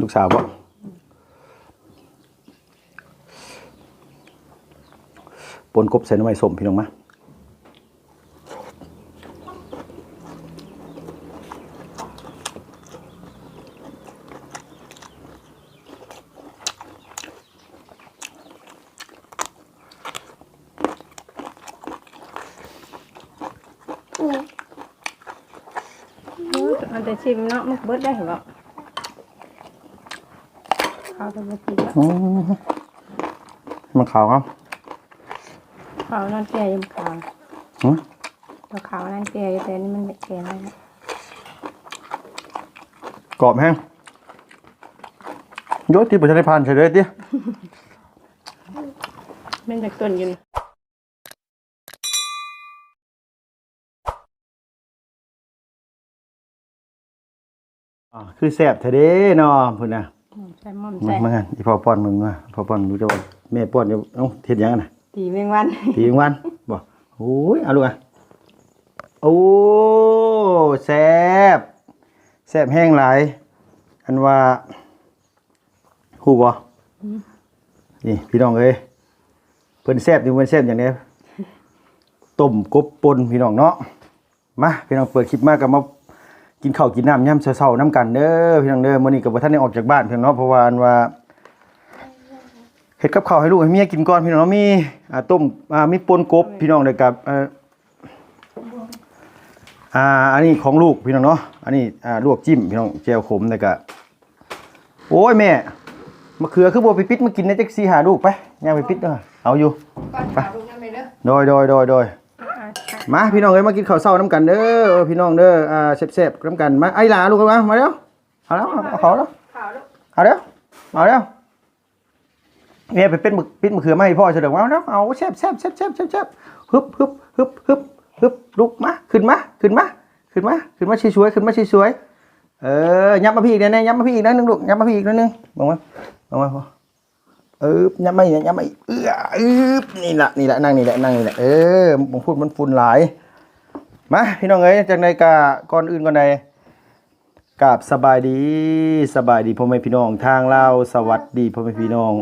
ลูกสาวบ่ปนกบใส่น้ำมันสมพี่น้องมามันจะชิมเนาะมันเบิดได้เหรอ ข้าวจะมากินแล้วอืมมันขาวครับข้าวนั่นแก่ยังขาวหืมตัวขาวนั่นแก่แต่นี่มันแก่แล้วนะกรอบแห้งยศที่ประชาธิพันธ์เฉยเลยดิเป็นจากต้นอยืนอ่าคือแซ่บแท้เด้เนาะพุ่นน่ะ ใส่หม่อมมึใส่งมางั้นอีพ่อป้อนมึงมาพ่อป้อนรู้จะว่าแม่ป้อนอยู่เอ้าเฮ็ดหยังอะน่ะ ตีแมงวัน ทีมวันบ่โอ้ยเอาลูกอะโอ้แซ่บแซ่บแห้งหลาย อันว่าฮู้บ่นี่พี่น้องเอ้ยเพิ่นแซ่บอยู่เพิ่นแซ่บอย่างนี้ต้มกบป่นพี่น้องเนาะมาพี่น้องเปิดคลิปมาก็มา กินข้าวกินน้ำย่ำเช้าๆน้ำกันเด้อพี่น้องเด้อมื้อนี้ก็บ่ทันได้ออกจากบ้านพี่น้องเนาะเพราะว่าอันว่าเฮ็ดกับข้าวให้ลูกให้เมียกินก่อนพี่น้องเนาะมีอ่าต้มอ่ามีป่นกบพี่น้องเลยกับเอ่ออ่าอันนี้ของลูกพี่น้องเนาะอันนี้อ่าลวกจิ้มพี่น้องแจ่วขมแล้วก็โอ้ยแม่มะเขือคือบ่ไปปิดมากินในจักซี่หาลูกไปย่างไปปิดเด้อเอาอยู่ก่อนขาวลูกนั่นไปเด้อโดยโดยโดยโดย มาพี่น้องเอ้ยมากินข้าวเช้าน้ำกันเด้อพี่น้องเด้ออ่าแซ่บๆน้ำกันมาไอ้หลาลูกเอามามาเร็วเอาแล้วเอาขาแล้วขาวลูกเอาเร็วเอาเร็วเนี่ยไปเป็นหมึกปิดมะเขือมาให้พ่อเฉลิมเอาเร็วเอาแซ่บแซ่บแซ่บแซ่บแซ่บฮึบฮึบฮึบฮึบฮึบลุกมาขึ้นมาขึ้นมาขึ้นมาขึ้นมาสวยขึ้นมาสวยเออยับมาพี่อีกนิดนึงยับมาพี่อีกนิดนึงลูกยับมาพี่อีกนิดนึงมองมาบอกมาพ่อ เออยับมาอีกยับมาอีกเออเออนี่แหละนี่แหละนั่งนี่แหละนั่งนี่แหละเออผมพูดมันฝุ่นหลายมาพี่น้องเอ้ยจากในกาก่อนอื่นก่อนใดกับสบายดีสบายดีพ่อแม่พี่น้องทางลาวสวัสดีพ่อแม่พี่น้อง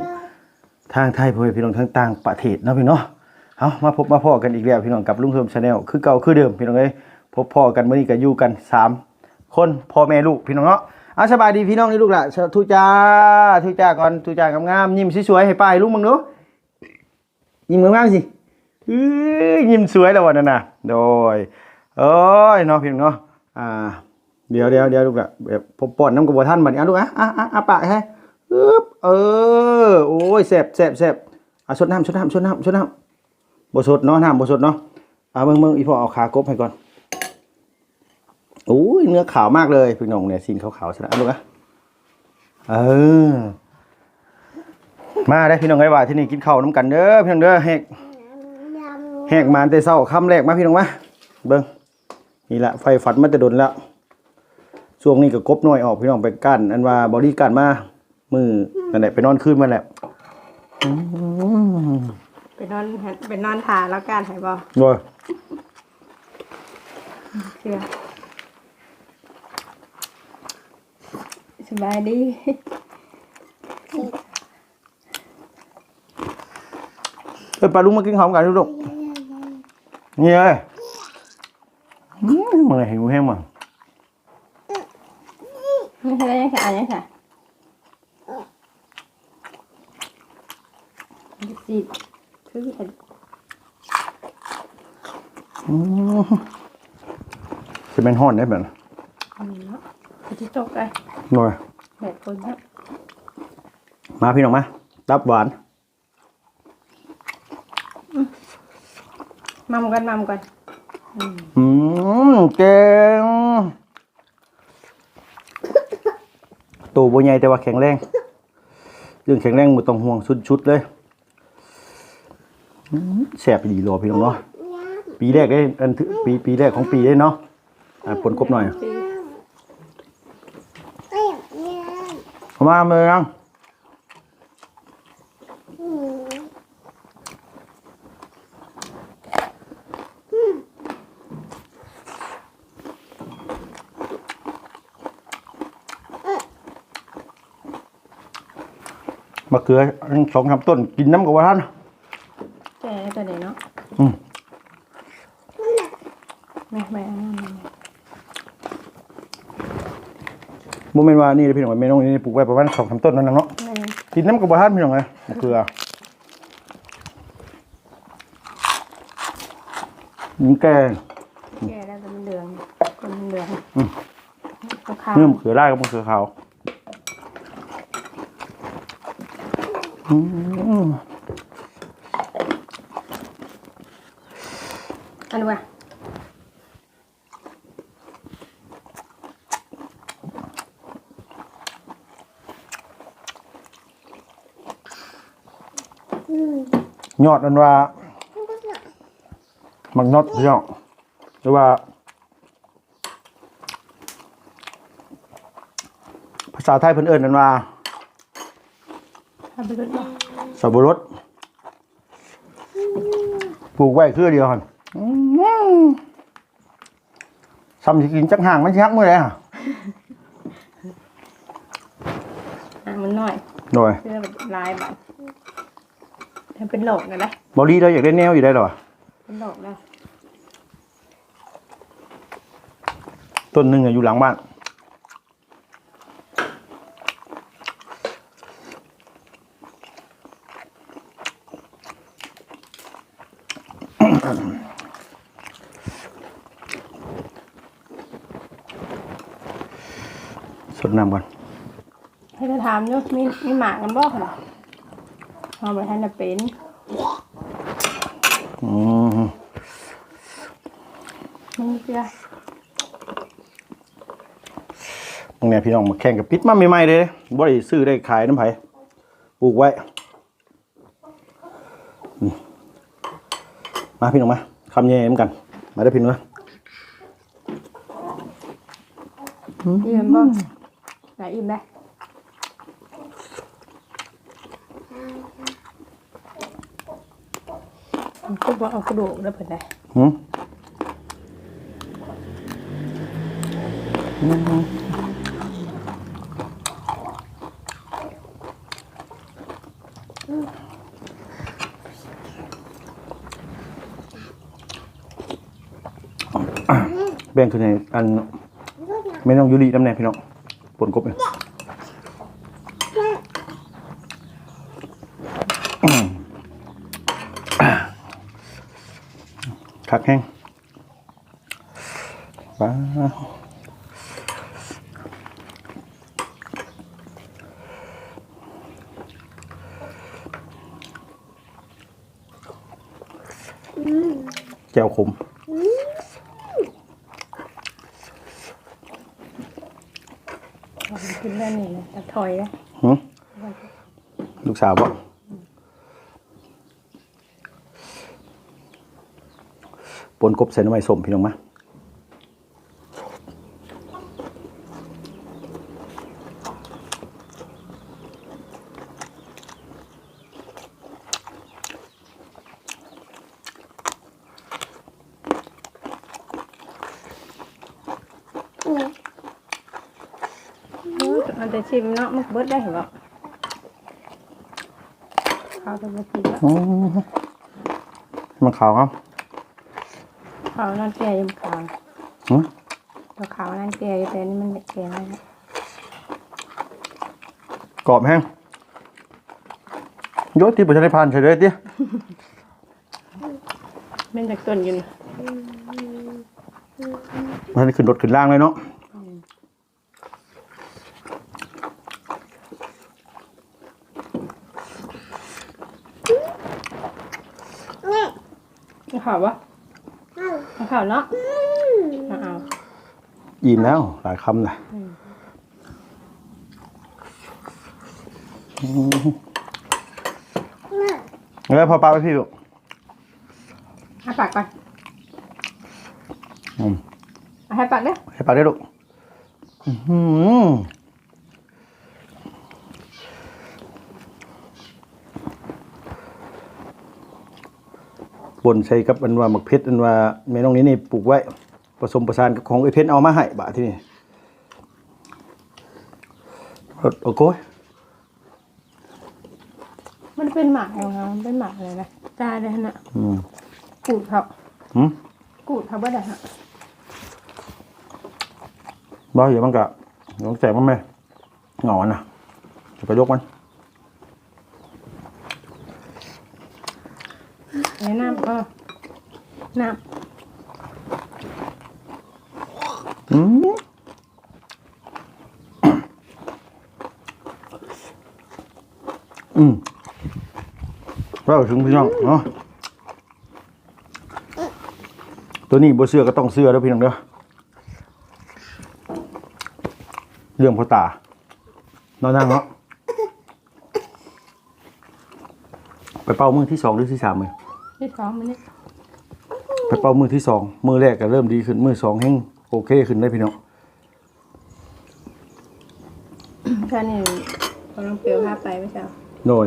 ทางไทยพ่อแม่พี่น้องทั้งต่างประเทศเนาะพี่เนาะเอามาพบมาพ่อกันอีกแล้วพี่น้องกับลุงเทิมชาแนลคือเก่าคือเดิมพี่น้องเอ้ยพบพ่อกันเมื่อนี้ก็อยู่กันสามคนพ่อแม่ลูกพี่น้องเนาะ เอาสบายดีพี่น้องนี่ลูกละทุจ้าทุจ้าก่อนทุจ้างามๆยิ้มสวยๆให้ป้ายลุงมึงเนาะยิ้มงามๆสิยิ้มสวยแล้ววันนั้นน่ะโดยเอ้ยเนาะพี่น้องเนาะอ่าเดี๋ยวเดี๋ยวเดี๋ยวลูกอะแบบผมป้อนน้ำกระบอกท่านบัดนี้อะลูกอะอะอะอะปากให้อึ๊บเออโอ้ยแสบแสบแสบอะชดน้ำชดน้ำชดน้ำชดน้ำบสดเนาะน้ำบสดเนาะอะเมืองเมืองอีพ่อเอาขากบให้ก่อน อ้ยเนื้อขาวมากเลยพี่น้องเนี่ยซีนขาวๆใช่ไหมลูกอะเออ มาได้พี่น้องไอ้ว่าที่นี่กินข้าวน้ำกันเด้อพี่น้องเด้อแหกแหกมาแต่เช้าค่ำแรกมาพี่น้องมาเบิ่งนี่แหละไฟฝัดมาแต่ดนแล้วช่วงนี้ก็กบน้อยออกพี่น้องไปกั้นอันว่าบอดี้กันมามือนั่นแหละไปนอนคืนมาแหละอืมไปนอนไปนอนทาแล้วกันหายบ่โว้ยเชื่อ สบายดีเอ้ยปลาลุงมากินข้าวกันดูลูกนี่เอ้ยอืมมึงหิวแห้งมั้งไม่ใช่ยังค่ะยังค่ะสิคือเห็นอืมจะเป็นห้อนได้แบบนั้นเนาะที่ตกเล ยโว้ยแบบคนเนาะมาพี่น้องมาตับหวานมัมกันมัมกันอืมเก่งตัวโบใหญ่แต่ว่าแข็งแรงเรื่องแข็งแรงบ่ต้องห่วงสุดชุดเลยอืมแสบดีรอพี่น้องเนาะปีแรกได้อันถือปีปีแรกของปีได้เนาะอะปนกบหน่อย เอามาเมืองมะเขือสองสามต้นกินน้ำกับว่าท่าน แก่แต่เด็กเนาะ อืม แม่แม่อันนั้น โมเมนต์ว่านี่พี่น้องเมนูนี้ปลูกไว้ประมาณสองสามต้นนั่นนะเนาะแม่กินน้ำกับว่าท่านพี่น้องเลยมะเขือนี่แกแก่แล้วแต่มันเหลืองคนมันเหลืองอืมก็ข้าวเนื้อมะเขือได้กับมะเขือขาวอืมอันนี้ว่ะ ยอดอันว่ามักนอดพี่น้องหรือว่า ภาษาไทยเพิ่นเอิ้นอันว่าทำไปด้วยบ่สับปะรดปลูกไว้คือเดียวหั่นอื้อหือซ้ำสิกินจักห่างมันสิฮักมื้อใดฮะอะมันน้อยโดยเสื้อแบบลายแบบ ทำเป็นโหลกนะนะบ่ลีเราอยากได้แนวอยู่ได้หรอเป็นโหลกแล้วต้นหนึงอะอยู่หลังบ้านสดน้ำก่อนให้จะถามเนาะมีมีหมากกันบ่เหรอ เอาไปให้น่ะเป็นอืมมันเสื้อตรงเนี้ยพี่น้องมาแข่งกับปิดมาใหม่ๆเลยบ่ได้ซื้อได้ขายน้ำไผปลูกไว้อืมมาพี่น้องมาคำแย่เหมือนกัน มาได้อพี่น้องอิ่มบ่ไหนอิ่มได้มั บ่เอากระดูกแล้วเพิ่นได้หืมแบ่งคือในอันไม่ต้องยุรีน้ำแน่พี่น้องปนกบเนี่ย คักแห้งว้าวแจ่วขมเอาไปกินแล้วนี่นะตะถอยนะหึลูกสาวบ่ ปนกบใส่น้ำมันสมพี่น้องมามันจะชิมเนาะมันเบิดได้เหรอข้าวจะมากินแล้วอืมมันขาวครับข้าวนั่นแก่ยังขาวหึตัวขาวนั่นแก่อยู่แต่นี่มันแก่แล้วนะกรอบแห้งยศที่ประชาธิพันธ์ใช่เลยเตี้ยเป็นจากต้นอยู่นี่มันขึ้นรถขึ้นล่างเลยเนาะ เอาข่าววะเอาข่าวเนาะเอาเอาอิ่มแล้ว หลายคำนะแล้วพอปลาไปพี่ลูกให้ปากก่อนอืมเอาให้ปากเด้อให้ปลาได้ลูกอื้อ ปนใส่กับอันว่าหมักเพชรอันว่าแม่น้องนี้นี่ปลูกไว้ผสมประสานกับของไอ้เพชรเอามาให้บะที่นี่รถโอ้โหยมันเป็นหมากเหรอคะมันเป็นหมากอะไรนะตาเลยนะอืมกูดเขาหืมกูดเขาบ่ได้ฮะบ่เดี๋ยวมันก็ต้องแจกมันไหมหงอนนะจะไปยกมัน ไอ้น้ำก็ น้อืมอืมเราถึงพี่น้องเนาะตัวนี้บ่เสื้อก็ต้องเสื้อแล้วพี่น้องเด้อเรื่องพ่อตาเนอนนั่งเนาะไปเป่ามือที่สองหรือที่สามเลยำที่สองมันนี่ ไปเป่ามือที่สองมือแรกก็เริ่มดีขึ้นมือสองแห้งโอเคขึ้นได้พี่น้องท่านี่กำลังเปลียวภาพไปไม่ใช่เหรอโดย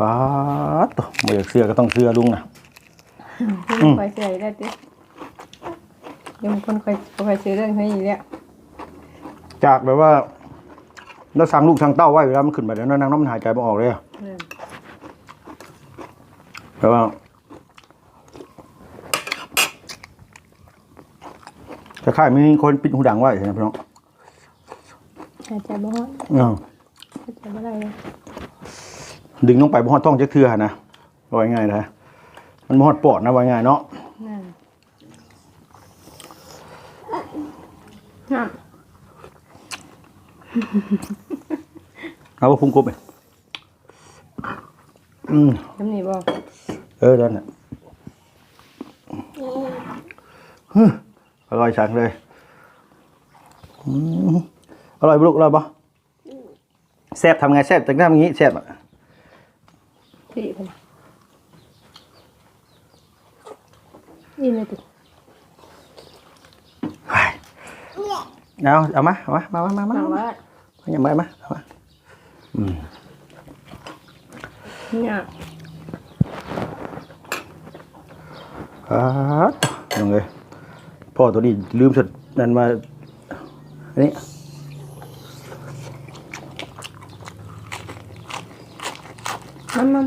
ป๊าดตัวบ่อยากเสื้อก็ต้องเสื้อลุงนะที่มันคอยเสียได้ติเดี๋ยวมันคนคอยคอยซื้อเรื่องนี้อีกแล้วจากแบบว่าเราสั่งลูกสั่งเต้าไว้เวลามันขึ้นไปแล้วนางน้ำมันหายใจไม่ออกเลยอะอืมแต่ว่า จะค่ายมีคนปิดหูดังไว้ใช่ไหมพี่น้องหายใจบ่ฮอดอ้าวหายใจบ่ได้เลยดึงลงไปบ่ฮอดท้องจักเทื่อนะว่าง่ายๆนะมันบ่ฮอดปอดนะว่าง่ายเนาะนั่นน้ำเอาว่าพุ่งกบไปอืมน้ำนี่บ่เออนั่นน่ะฮึ อร่อยจังเลยอืมอร่อยบุลูกอร่อยปะแซ่บทำไงแซ่บแต่งหน้าอย่างนี้แซ่บอะพี่เพิ่นนี่เลยติเอาเอามาเอามามามามามาถามมาว่าอย่ามามาเอามาอืมเนี่ยครับยังไง พ่อตัวนี้ลืมสุดนั่นมา อันนี้มันมัน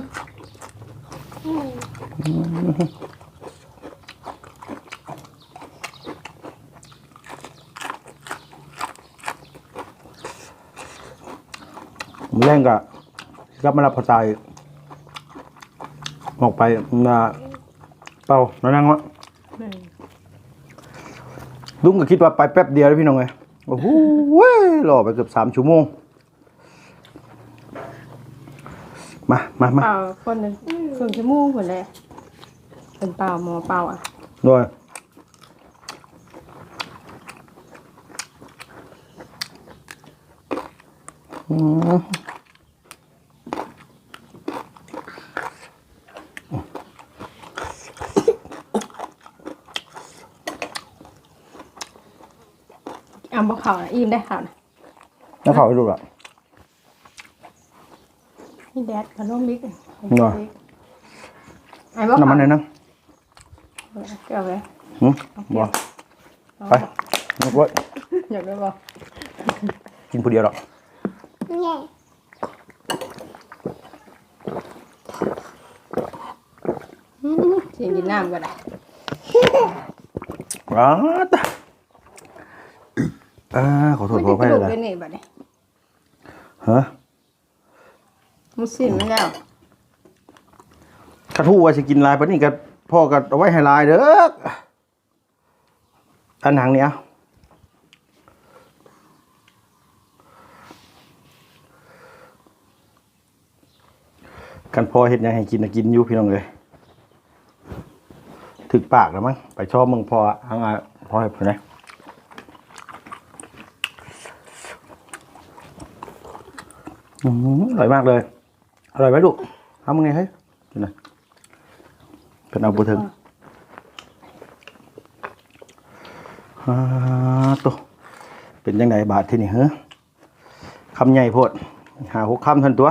มันแรงกะรับมารับพอตายออกไปมาเป่าแล้วนั่งวะ ลุงก็คิดว่าไปแป๊บเดียวแล้วพี่น้องไงโอ้โหเว้ยรอไปเกือบสามชั่วโมง มามามาเป่าคนหนึ่งครึ่งชั่วโมงคนเลยเป็นเป่าหมอเป่าอะด้วยอืม เอาบ่เข่านะอิ่มได้ข่าวนะแล้วเขาให้ดูละนี่แดดกับน้องบิ๊กหน่อย ไอ้บ่น้ำมันไหนเข่านั่งเกี่ยวเลยหืมบ่ไปนึกว่าอยากได้บ่กินผู้เดียวหรอกอืมเสียงกินน้ำก็ได้อ้าวตาย อ่าขอโทษขออภัยมันเลจะกระดูกยได้นี่บัดนี้ฮะมุสินมันแล้วกระทู้ว่าจะกินลายปะนี่ก็พ่อก็เอาไว้ให้ลายเด้ออันหนังเนี่ยกันพอเห็ดหยังให้กินนะกินอยู่พี่น้องเลยถึกปากแล้วมั้งไปชอบมึงพอทางอะพอให้ผมนะ อืมอร่อยมากเลย อร่อยไหมลูกทำมึงไงเฮ้ยกินหน่อยเป็นเอาบุถึงอ่าตัวเป็นยังไงบาทที่นี่เฮ้คำใหญ่โพด หาหกคำทันตัว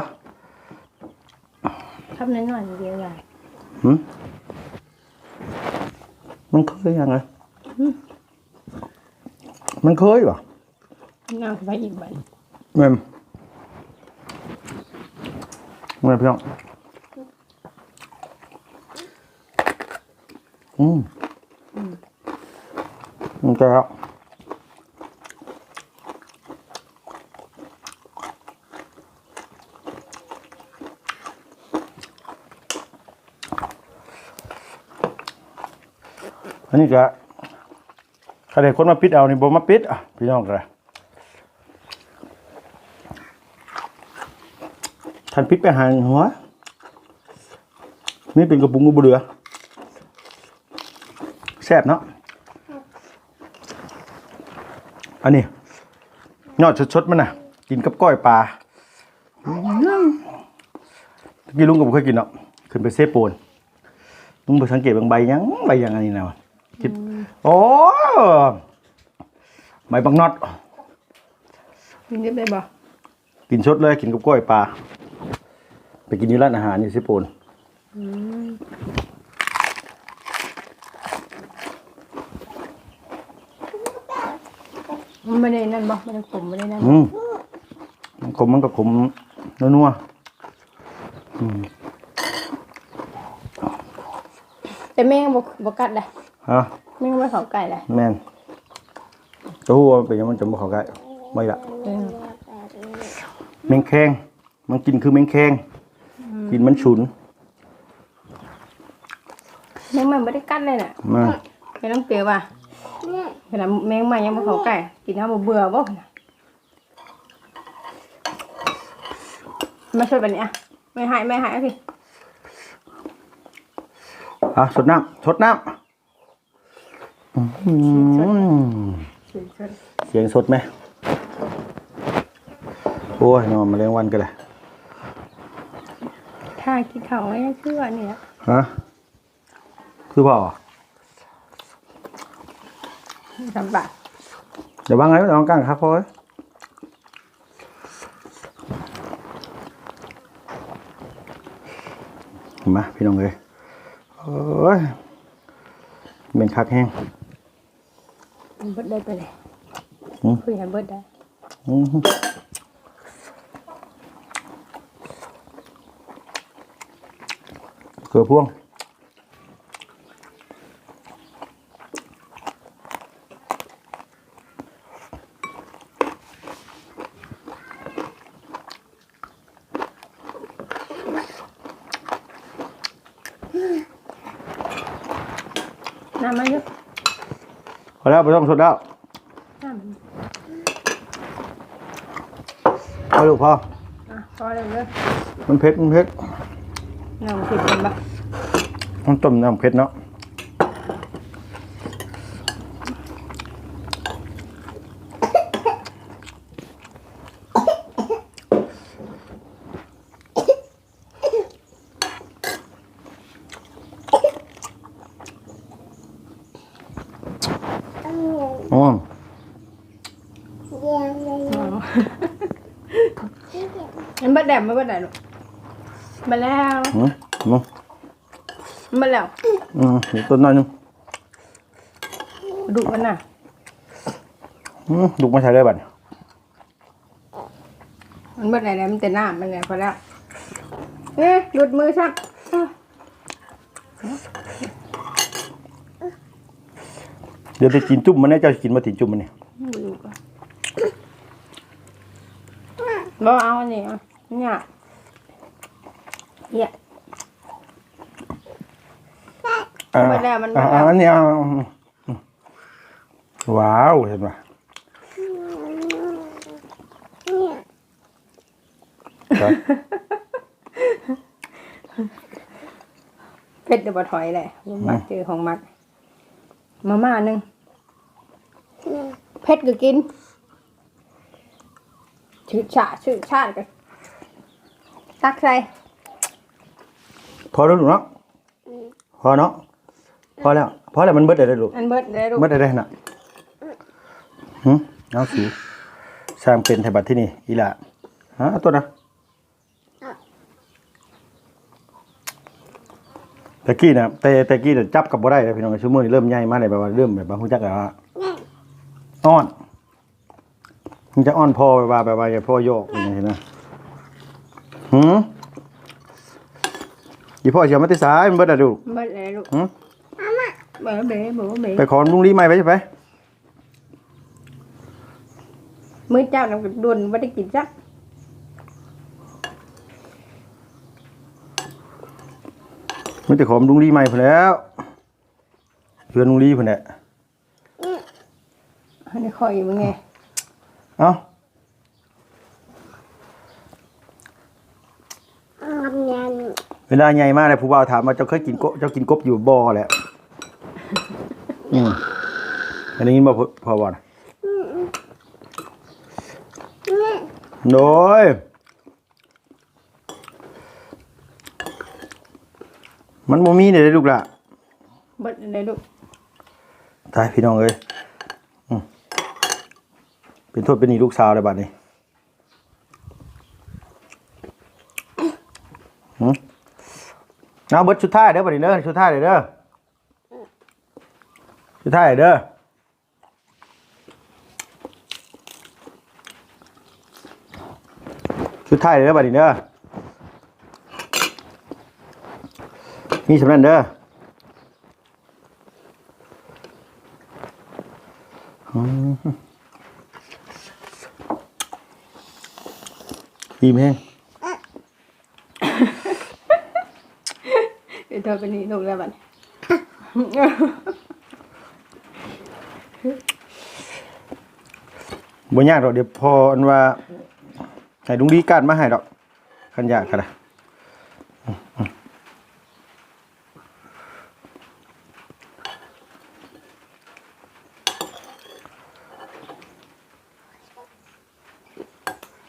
ทำน้อยๆเดียวใหญ่หืมมันเคยยังไงมันเคยป่ะน้ำไปอีกบัดแม่มแมื่อพี่น้องอืมอืมแกแล้วอันนี้ก็ใครได้คนมาปิดเอานี่บ่มาปิดอะพี่น้องกัน ท่านปิดไปหางหัวนี่เป็นกระปุกงูบุเรือแซ่บเนาะอันนี้ยอดชดๆมันน่ะ กินกับก้อยปลาอืมตะกี้ลุงก็บ่เคยกินเนาะขึ้นไปเซฟโปนลุงไปสังเกตบางใบยังใบยังอันนี้นะวะคิดโอ้ใบบางน็อตกินได้ไปบ่กินชดเลยกินกับกล้วยปลา ไปกินที่ร้านอาหารนี่สิโปนมันไม่ได้นั่นบ่ไม่ได้ขมไม่ได้นั่นอืมมันขมมันก็ขมนัวๆอืมแต่แม่งบ่บ่กัดเลยฮะแม่งบ่เขาไก่เลยแม่นตัวหัวมันเป็นยังมันจะบ่เข้าใกล้ไม่ละเออ แมงแคงมันกินคือแมงแคง กินมันฉุนแม่งมันบ่ได้กัดเลยน่ะมาไม่ต้องเปรียวว่ะเวลาแมงมันยังบ่เขาไก่กินน้ำบ่เบื่อบ่น่ะมาช่วยบัดนี้อะไม่หายไม่หายเอาสิอะสดน้ำสดน้ำอื้อหือเสียงสดไหมโอ้ยนอนมาเลี้ยงวันกันเลยถ้า กินข้าวไว้ยังคือว่านี่ล่ะฮะคือเปล่าสำบากเดี๋ยววางไว้ลองกั้งครับพ่อยเห็นไหมพี่น้องเลยโอ้ยเป็นคักแห้งมันเบิดได้ไปเลยอืมคุยกันเบิดได้ อื้อหือเกลือพ่วงน้ำมันเยอะพอแล้วไม่ต้องสดแล้วน้ำมันพอลูกพออะพอเลยเลยมันเผ็ดมันเผ็ด น้ำผิดเป็นปะมันต้มน้ำเผ็ดเนาะอ๋อมันเบิดแดดมันเบิดแดดลูก มาแล้วอืมอืมมาแล้วอืมเดี๋ยวต้นหน่อยหนึงดุมันน่ะอืมลูกมาใช้ได้บัดมันเบิดแดดแล้วมันจะน้ำมันไงพอแล้วเอ๊ะหลุดมือชักอะเดี๋ยวไปกินจุ่มมันเนี่ยเจ้าสิกินมาตินจุ่มมันเนี่ยดูก่อนบ่เอาอันนี้อะเนี่ย เนี่ยอ่าไปแล้วมันอ่าไปแล้วอันนี้เอาว้าวเห็นปะครับเผ็ดเดี๋ยวบ่ถอยเลยมักเจอของมัก มาม่าหนึ่งเผ็ดก็กินชื่อชาชื่อชาติกันตักใส่ พอแล้วลูกเนาะพอเนาะพอแล้วพอแล้วมันเบิดได้เลยลูกอันเบิดได้ลูกเบิดได้ได้น่ะหึเอาสิสร้างเป็นไทยบัตรที่นี่อีหละฮะเอาตัวนะตะกี้นะแต่ตะกี้น่ะจับกับบ่ได้เลยพี่น้องชั่วโมงนี้เริ่มใหญ่มาเลยแบบว่าเริ่มแบบว่าฮู้จักแล้วว่าอ้อนมันจะอ้อนพอแบบว่าแบบว่าอย่าพ่อโยกอย่างนี้นะหืม อีพ่อเชียวมาแติสายมันเบิดอะลูกเบิดเลยลูกหืมเบิดเบ๋เบิดเบ๋ไปขอลุงลีใหม่ไปใช่ไหมมื้อเจ้าน้ำกับดุนบ่ได้กินจักมันจะขอลุงลีใหม่พอแล้วเพื่อนลุงลีพอเนี่ยอันนี้คอยอยู่มึงไงเอ้า เวลาใหญ่มากเลยผู้บ่าวถามว่าเจ้าเคยกินกบเจ้ากินกบอยู่บ่อแหละอืมอันนี้บ่พอพอบ่นะโดยมันบ่มีเนี่ยเด้อลูกล่ะเบิดเลยลูกตายพี่น้องเอ้ยอืมเป็นโทษเป็นหนี้ลูกสาวเลยบัดนี้หืม เอาเบิดชุดท้ายเด้อบัดนี้เด้อชุดท้ายเด้อชุดท้ายเด้อชุดท้ายเด้อบัดนี้เด้อมีสำนันเด้ออิ่มแห้ง เดี๋ ยวเธอเป็นนี่ลูกแล้วบัดนี้บ่ยากดอกเดี๋ยวพออันว่าให้ลุงดีการมาให้ดอกคันยากค่ะนะอืมอืม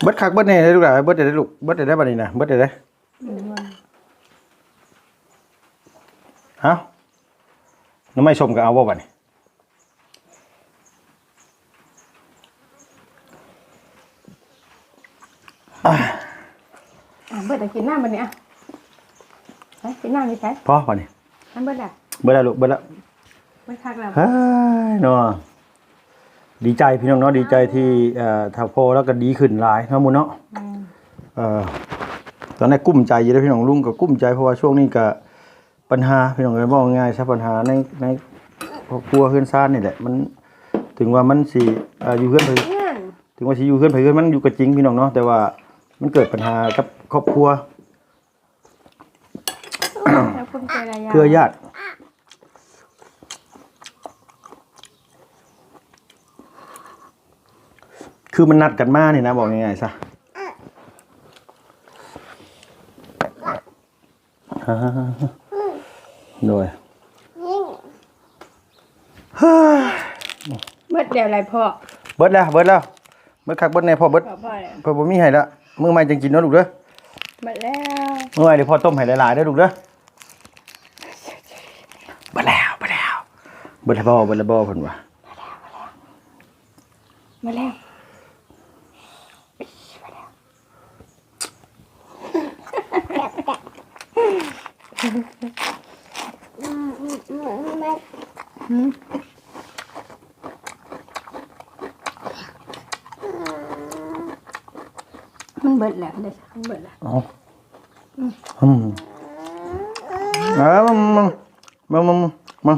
เบิดคักเบิดแน่ได้ลูกหลานเบิดได้ได้ลูกเบิดได้ได้บัดนี้นะเบิดได้ได้ เอ้าน้ำไม่ชมก็เอาบ่บัดนี้อะเบิดแต่กินน้ำบัดนี้อะไปกินน้ำนี่ใช่พอบัดนี้น้ำเบิดอะเบิดแล้วลูกเบิดแล้วเบิดคักแล้วเฮ้ยเนาะดีใจพี่น้องเนาะดีใจที่เอ่อถ้าพอแล้วก็ดีขึ้นหลายเนาะหมูเนาะอืมเอ่อตอนแรกกุ้มใจอยู่เลยพี่น้องลุงก็กุ้มใจเพราะว่าช่วงนี้ก็ ปัญหาพี่น้องเลยบอกง่ายๆใช่ปัญหาในในครอบครัวเพื่อนซ่านนี่แหละ มันถึงว่ามันสิเอ่ออยู่เพื่อนไปเพื่อนถึงว่าสิอยู่เพื่อนไปเพื่อนมันอยู่กับจริงพี่น้องเนาะแต่ว่ามันเกิดปัญหากับครอบครัวแล้วคุณเจออะไรยาเพื่อญาติคือมันนัดกันมาเนี่ยนะบอกง่ายๆซะฮ่า โดยเบิดเดี๋ยวอะไรพ่อเบิดแล้วเบิดแล้วเบิดคักเบิดในพอเบิดพ่อพ่อเลยพอบ่มีให้ละมื้อใหม่จังกินเนาะลูกเด้อเบิดแล้วมื้อใหม่เดี๋ยวพ่อต้มให้หลายๆเด้อลูกเด้อเบิดแล้วเบิดแล้วเบิดแล้วบ่เบิดแล้วบ่เพิ่นว่ามาแล้วมั มันเบิดแล้วเด้อมันเบิดแล้วเอาอืมอ่ามามามามามามา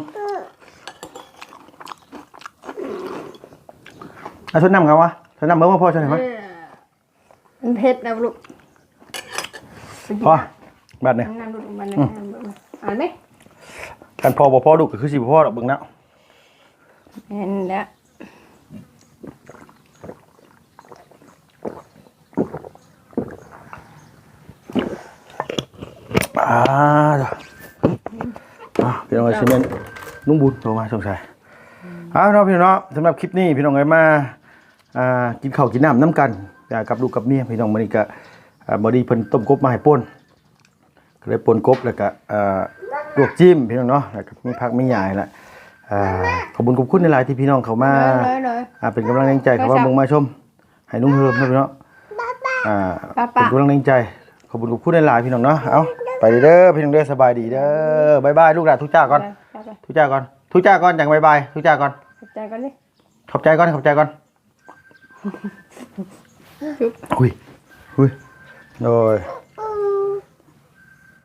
อะชดน้ำกันวะชดน้ำเบิ่งว่าพ่อชดให้มั้ยมันเผ็ดนะลูกพ่อบัดนี้น้ำลูกมันเลยอ่านไหม กันพอบ่พอลูกก็คือสิบ่พอดอกเบิ่งแล้วเห็นแล้วอ่าจ้ะอะพี่น้องเอ้ยซีเมนต์ลุงบุญโทรมาสงสัยเอ้าวเนาะพี่น้องเนาะสำหรับคลิปนี้พี่น้องเอ้ยมาอ่ากินข้าวกินน้ำน้ำกันอ่ากับลูกกับเมียพี่น้องมื้อนี้ก็อ่าบ่ดีเพิ่นต้มกบมาให้ป่นก็เลยป่นกบแล้วก็อ่า ลวกจิ้มพี่น้องเนาะแล้วก็มีผักมีหยายละอ่าขอบคุณขอบคุณหลายๆที่พี่น้องเขามาเลยเลย อ่าเป็นกำลังแรงใจเขาว่ามึงมาชม ให้นุ่งเฮิมนะพี่น้องอ่าป้าเป็นกำลังแรงใจขอบคุณขอบคุณหลายๆพี่น้องเนาะเอาไปเด้อพี่น้องเด้อสบายดีเด้อบายบายลูกหลานทุกจ้าก่อนทุกจ้าก่อน ทุกจ้าก่อนจังบายบายทุกจ้าก่อนขอบใจกันดิขอบใจก่อนขอบใจก่อน จุ๊บ อุ้ยอุ้ยโดย